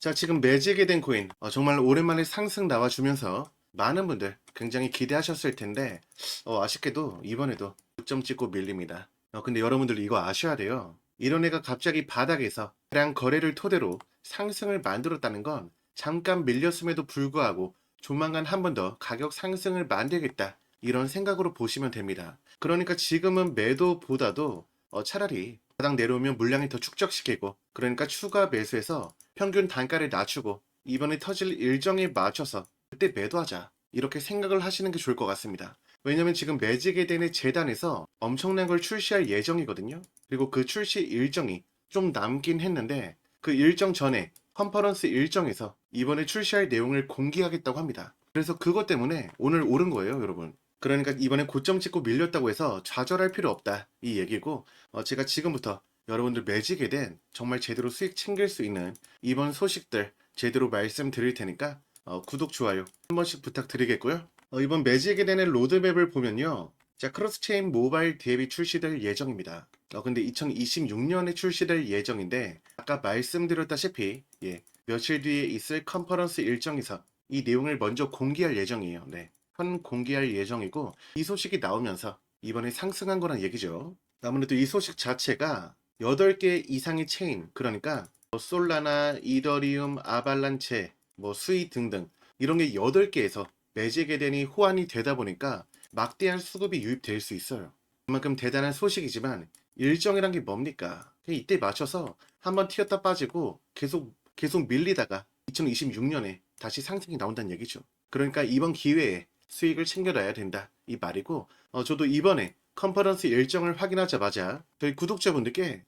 자, 지금 매지게 된 코인 어, 정말 오랜만에 상승 나와주면서 많은 분들 굉장히 기대하셨을 텐데 어, 아쉽게도 이번에도 5점 찍고 밀립니다. 어, 근데 여러분들 이거 아셔야 돼요. 이런 애가 갑자기 바닥에서 대량 거래를 토대로 상승을 만들었다는 건 잠깐 밀렸음에도 불구하고 조만간 한 번 더 가격 상승을 만들겠다 이런 생각으로 보시면 됩니다. 그러니까 지금은 매도보다도 어, 차라리 바닥 내려오면 물량이 더 축적시키고 그러니까 추가 매수해서 평균 단가를 낮추고 이번에 터질 일정에 맞춰서 그때 매도하자 이렇게 생각을 하시는 게 좋을 것 같습니다. 왜냐면 지금 매직에 대한 재단에서 엄청난 걸 출시할 예정이거든요. 그리고 그 출시 일정이 좀 남긴 했는데 그 일정 전에 컨퍼런스 일정에서 이번에 출시할 내용을 공개하겠다고 합니다. 그래서 그것 때문에 오늘 오른 거예요, 여러분. 그러니까 이번에 고점 찍고 밀렸다고 해서 좌절할 필요 없다 이 얘기고 어, 제가 지금부터 여러분들 매직에 된 정말 제대로 수익 챙길 수 있는 이번 소식들 제대로 말씀드릴 테니까 어, 구독 좋아요 한 번씩 부탁드리겠고요. 어, 이번 매직에 대한 로드맵을 보면요. 자 크로스체인 모바일 대비 출시될 예정입니다. 어, 근데 2026년에 출시될 예정인데 아까 말씀드렸다시피 예, 며칠 뒤에 있을 컨퍼런스 일정에서 이 내용을 먼저 공개할 예정이에요. 네. 현 공개할 예정이고 이 소식이 나오면서 이번에 상승한 거란 얘기죠. 아무래도 이 소식 자체가 8개 이상의 체인 그러니까 뭐 솔라나 이더리움, 아발란체, 뭐 스위 등등 이런 게 8개에서 매직에 대니 호환이 되다 보니까 막대한 수급이 유입될 수 있어요. 그만큼 대단한 소식이지만 일정이란 게 뭡니까? 이때 맞춰서 한번 튀었다 빠지고 계속 계속 밀리다가 2026년에 다시 상승이 나온다는 얘기죠. 그러니까 이번 기회에 수익을 챙겨놔야 된다 이 말이고 어, 저도 이번에 컨퍼런스 일정을 확인하자마자 저희 구독자분들께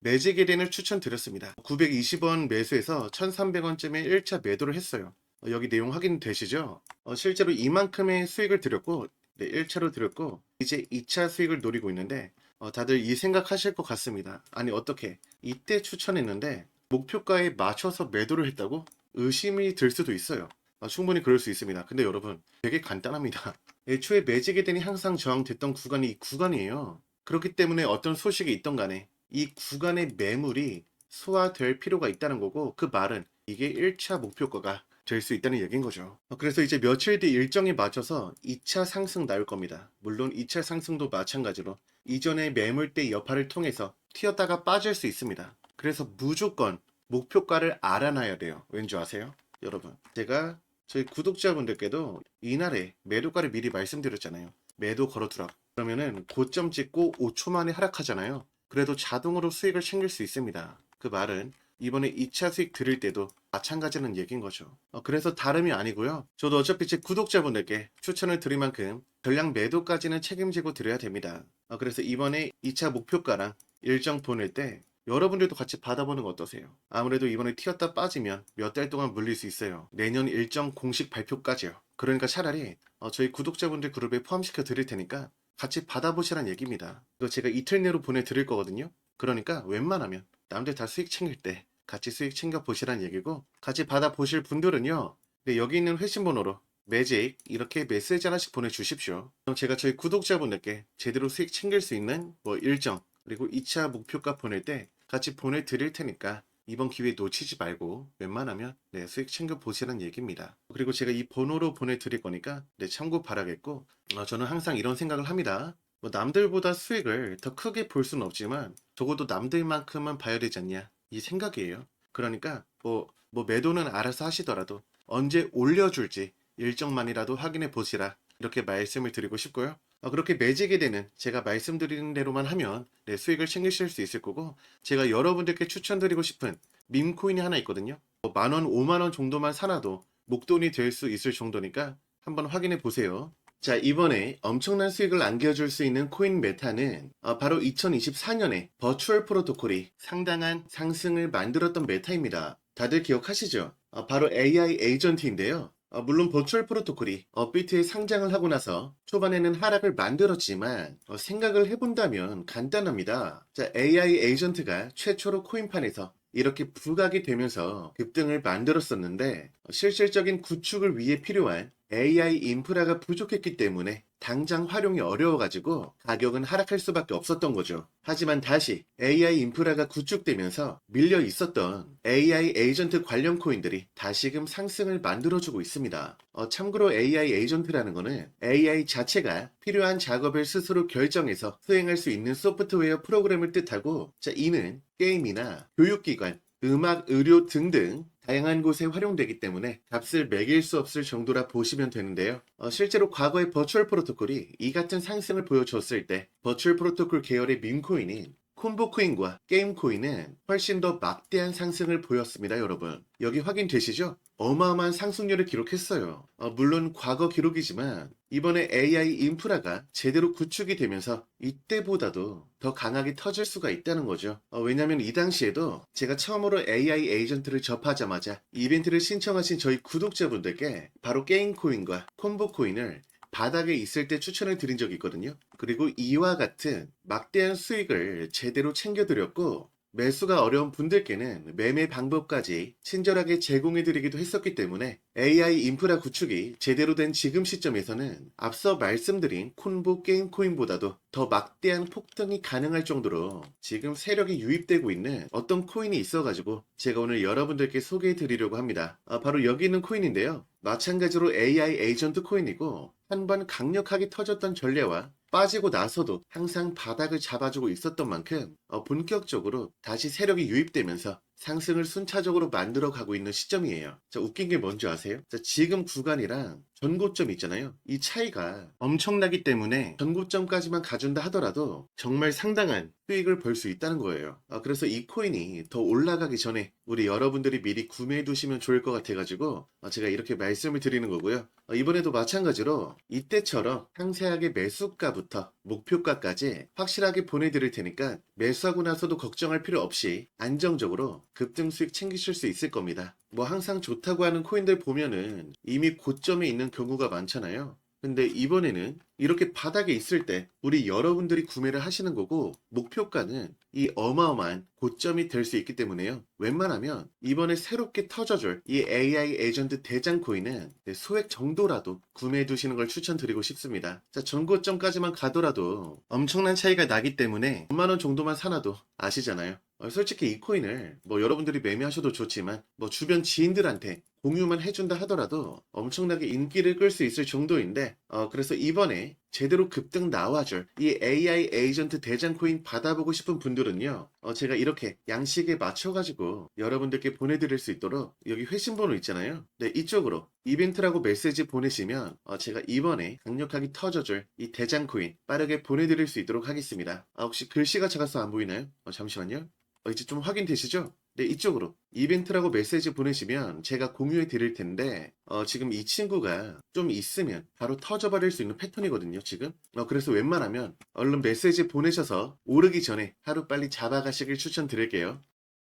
대는 추천드렸습니다. 920원 매수해서 1300원쯤에 1차 매도를 했어요. 어, 여기 내용 확인되시죠? 어, 실제로 이만큼의 수익을 드렸고 네, 1차로 드렸고 이제 2차 수익을 노리고 있는데 어, 다들 이 생각하실 것 같습니다. 아니 어떻게 이때 추천했는데 목표가에 맞춰서 매도를 했다고 의심이 들 수도 있어요. 어, 충분히 그럴 수 있습니다. 근데 여러분 되게 간단합니다. 애초에 매직에 대니 항상 저항됐던 구간이 이 구간이에요. 그렇기 때문에 어떤 소식이 있던 간에 이 구간의 매물이 소화될 필요가 있다는 거고 그 말은 이게 1차 목표가가 될 수 있다는 얘기인 거죠. 어, 그래서 이제 며칠 뒤 일정에 맞춰서 2차 상승 나올 겁니다. 물론 2차 상승도 마찬가지로 이전의 매물대 여파를 통해서 튀었다가 빠질 수 있습니다. 그래서 무조건 목표가를 알아놔야 돼요. 왠지 아세요? 여러분, 제가 저희 구독자분들께도 이날에 매도가를 미리 말씀드렸잖아요. 매도 걸어두라. 그러면은 고점 찍고 5초 만에 하락하잖아요. 그래도 자동으로 수익을 챙길 수 있습니다. 그 말은 이번에 2차 수익 드릴 때도 마찬가지는 얘기인 거죠. 어, 그래서 다름이 아니고요. 저도 어차피 제 구독자분들께 추천을 드릴 만큼 전량 매도까지는 책임지고 드려야 됩니다. 어, 그래서 이번에 2차 목표가랑 일정 보낼 때 여러분들도 같이 받아보는 거 어떠세요? 아무래도 이번에 튀었다 빠지면 몇 달 동안 물릴 수 있어요. 내년 일정 공식 발표까지요. 그러니까 차라리 어, 저희 구독자분들 그룹에 포함시켜 드릴 테니까 같이 받아보시란 얘기입니다. 이거 제가 이틀 내로 보내드릴 거거든요. 그러니까 웬만하면 남들 다 수익 챙길 때 같이 수익 챙겨 보시란 얘기고 같이 받아보실 분들은요. 네, 여기 있는 회신 번호로 매직 이렇게 메시지 하나씩 보내주십시오. 그럼 제가 저희 구독자분들께 제대로 수익 챙길 수 있는 뭐 일정 그리고 2차 목표가 보낼 때 같이 보내드릴 테니까 이번 기회 놓치지 말고 웬만하면 네, 수익 챙겨 보시라는 얘기입니다. 그리고 제가 이 번호로 보내드릴 거니까 네, 참고 바라겠고 어, 저는 항상 이런 생각을 합니다. 뭐 남들보다 수익을 더 크게 볼 수는 없지만 적어도 남들만큼은 봐야 되지 않냐 이 생각이에요. 그러니까 뭐, 뭐 매도는 알아서 하시더라도 언제 올려줄지 일정만이라도 확인해 보시라 이렇게 말씀을 드리고 싶고요. 어, 그렇게 매직에 되는 제가 말씀드리는 대로만 하면 네, 수익을 챙기실 수 있을 거고 제가 여러분들께 추천드리고 싶은 밈코인이 하나 있거든요. 뭐 만원, 오만원 정도만 사놔도 목돈이 될 수 있을 정도니까 한번 확인해 보세요. 자, 이번에 엄청난 수익을 안겨줄 수 있는 코인 메타는 어, 바로 2024년에 버추얼 프로토콜이 상당한 상승을 만들었던 메타입니다. 다들 기억하시죠? 어, 바로 AI 에이전트인데요. 어, 물론 버추얼 프로토콜이 업비트에 상장을 하고 나서 초반에는 하락을 만들었지만 어, 생각을 해본다면 간단합니다. 자, AI 에이전트가 최초로 코인판에서 이렇게 부각이 되면서 급등을 만들었었는데 어, 실질적인 구축을 위해 필요한 AI 인프라가 부족했기 때문에 당장 활용이 어려워가지고 가격은 하락할 수밖에 없었던 거죠. 하지만 다시 AI 인프라가 구축되면서 밀려 있었던 AI 에이전트 관련 코인들이 다시금 상승을 만들어주고 있습니다. 어, 참고로 AI 에이전트라는 거는 AI 자체가 필요한 작업을 스스로 결정해서 수행할 수 있는 소프트웨어 프로그램을 뜻하고 자, 이는 게임이나 교육기관, 음악, 의료 등등 다양한 곳에 활용되기 때문에 값을 매길 수 없을 정도라 보시면 되는데요. 어, 실제로 과거의 버추얼 프로토콜이 이 같은 상승을 보여줬을 때 버추얼 프로토콜 계열의 밈코인인 콤보 코인과 게임 코인은 훨씬 더 막대한 상승을 보였습니다, 여러분. 여기 확인되시죠? 어마어마한 상승률을 기록했어요. 어, 물론 과거 기록이지만 이번에 AI 인프라가 제대로 구축이 되면서 이때보다도 더 강하게 터질 수가 있다는 거죠. 어, 왜냐면 이 당시에도 제가 처음으로 AI 에이전트를 접하자마자 이벤트를 신청하신 저희 구독자분들께 바로 게임 코인과 콤보 코인을 바닥에 있을 때 추천을 드린 적이 있거든요. 그리고 이와 같은 막대한 수익을 제대로 챙겨드렸고 매수가 어려운 분들께는 매매 방법까지 친절하게 제공해드리기도 했었기 때문에 AI 인프라 구축이 제대로 된 지금 시점에서는 앞서 말씀드린 콘보 게임 코인보다도 더 막대한 폭등이 가능할 정도로 지금 세력이 유입되고 있는 어떤 코인이 있어가지고 제가 오늘 여러분들께 소개해드리려고 합니다. 아, 바로 여기 있는 코인인데요. 마찬가지로 AI 에이전트 코인이고 한번 강력하게 터졌던 전례와 빠지고 나서도 항상 바닥을 잡아주고 있었던 만큼 어, 본격적으로 다시 세력이 유입되면서 상승을 순차적으로 만들어 가고 있는 시점이에요. 자, 웃긴 게 뭔지 아세요? 자, 지금 구간이랑 전고점 있잖아요. 이 차이가 엄청나기 때문에 전고점까지만 가준다 하더라도 정말 상당한 수익을 벌 수 있다는 거예요. 아, 그래서 이 코인이 더 올라가기 전에 우리 여러분들이 미리 구매해 두시면 좋을 것 같아가지고 아, 제가 이렇게 말씀을 드리는 거고요. 아, 이번에도 마찬가지로 이때처럼 상세하게 매수가부터 목표가까지 확실하게 보내드릴 테니까 매수하고 나서도 걱정할 필요 없이 안정적으로 급등 수익 챙기실 수 있을 겁니다. 뭐 항상 좋다고 하는 코인들 보면은 이미 고점에 있는 경우가 많잖아요. 근데 이번에는 이렇게 바닥에 있을 때 우리 여러분들이 구매를 하시는 거고 목표가는 이 어마어마한 고점이 될 수 있기 때문에요. 웬만하면 이번에 새롭게 터져줄 이 AI 에이전트 대장 코인은 네, 소액 정도라도 구매해 두시는 걸 추천드리고 싶습니다. 자, 전고점까지만 가더라도 엄청난 차이가 나기 때문에 5만원 정도만 사놔도 아시잖아요. 어, 솔직히 이 코인을 뭐 여러분들이 매매하셔도 좋지만 뭐 주변 지인들한테 공유만 해준다 하더라도 엄청나게 인기를 끌 수 있을 정도인데 어, 그래서 이번에 제대로 급등 나와줄 이 AI 에이전트 대장 코인 받아보고 싶은 분들은요 어, 제가 이렇게 양식에 맞춰가지고 여러분들께 보내드릴 수 있도록 여기 회신 번호 있잖아요 네 이쪽으로 이벤트라고 메시지 보내시면 어, 제가 이번에 강력하게 터져줄 이 대장 코인 빠르게 보내드릴 수 있도록 하겠습니다 아 혹시 글씨가 작아서 안 보이나요? 어, 잠시만요 어, 이제 좀 확인되시죠? 네, 이쪽으로 이벤트라고 메시지 보내시면 제가 공유해 드릴 텐데 어, 지금 이 친구가 좀 있으면 바로 터져버릴 수 있는 패턴이거든요, 지금. 어, 그래서 웬만하면 얼른 메시지 보내셔서 오르기 전에 하루 빨리 잡아가시길 추천드릴게요.